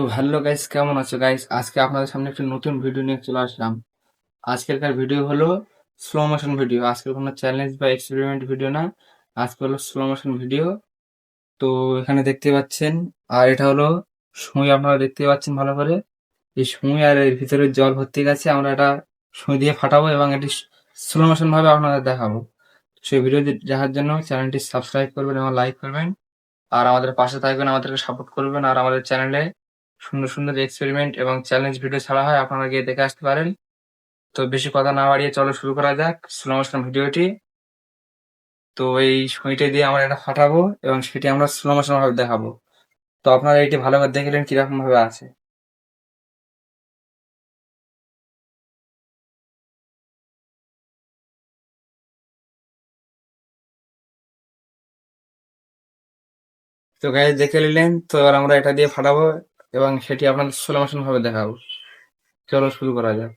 তো hello guys, কেমন আছো? গাইস, আজকে আপনাদের সামনে একটা নতুন ভিডিও নিয়ে চলে আসলাম। আজকেরকার ভিডিও হলো স্লো মোশন ভিডিও আজকের কোনো চ্যালেঞ্জ বা এক্সপেরিমেন্ট ভিডিও না। আজকে হলো স্লো মোশন ভিডিও তো এখানে দেখতে পাচ্ছেন, আর এটা হলো সুই। আপনারা দেখতে পাচ্ছেন ভালো করে। এই সুই আর এর ভিতরে জল ভর্তি গেছে। আমরা এটা সুই দিয়ে ফাটাবো এবং এটি স্লো মোশন ভাবে আপনাদের দেখাবো। সেই ভিডিও দেখার জন্য চ্যানেলটি সাবস্ক্রাইব করবেন এবং লাইক করবেন। আর আমাদের পাশে থাকবেন, আমাদেরকে সাপোর্ট করবেন। আর আমাদের চ্যানেলে সুন্দর সুন্দর এক্সপেরিমেন্ট এবং চ্যালেঞ্জ ভিডিও ছাড়া হয়, আপনারা গিয়ে দেখে আসতে পারেন। তো বেশি কথা না বাড়িয়ে চলো শুরু করা যাক স্লো ভিডিওটি তো এই সুইটা দিয়ে আমরা এটা ফাটাবো এবং সেটি আমরা স্লো মোশন ভাবে দেখাবো। তো আপনারা এটি ভালো করে দেখলেন কীরকম ভাবে আছে। তো গাইজ দেখে নিলেন। তো এবার আমরা এটা দিয়ে ফাটাবো। এবং সেটি আপনাদের স্লো ভাবে দেখাবো চলো শুরু করা যাক।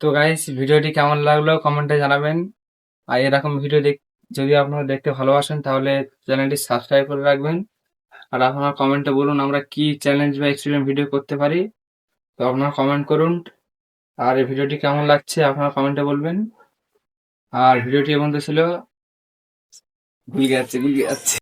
তো গাইস ভিডিওটি কেমন লাগল? কমেন্টে জানাবেন। আর এরকম ভিডিও দেখ, যদি আপনারা দেখতে ভালোবাসেন, তাহলে চ্যানেলটি সাবস্ক্রাইব করে রাখবেন। আর আপনারা কমেন্টে বলুন আমরা কি চ্যালেঞ্জ বা এক্সপেরিমেন্ট ভিডিও করতে পারি। তো আপনারা কমেন্ট করুন। আর এই ভিডিওটি কেমন লাগছে আপনারা কমেন্টে বলবেন। আর ভিডিওটি এমন ছিল। ভুল যাচ্ছে ভুল যাচ্ছে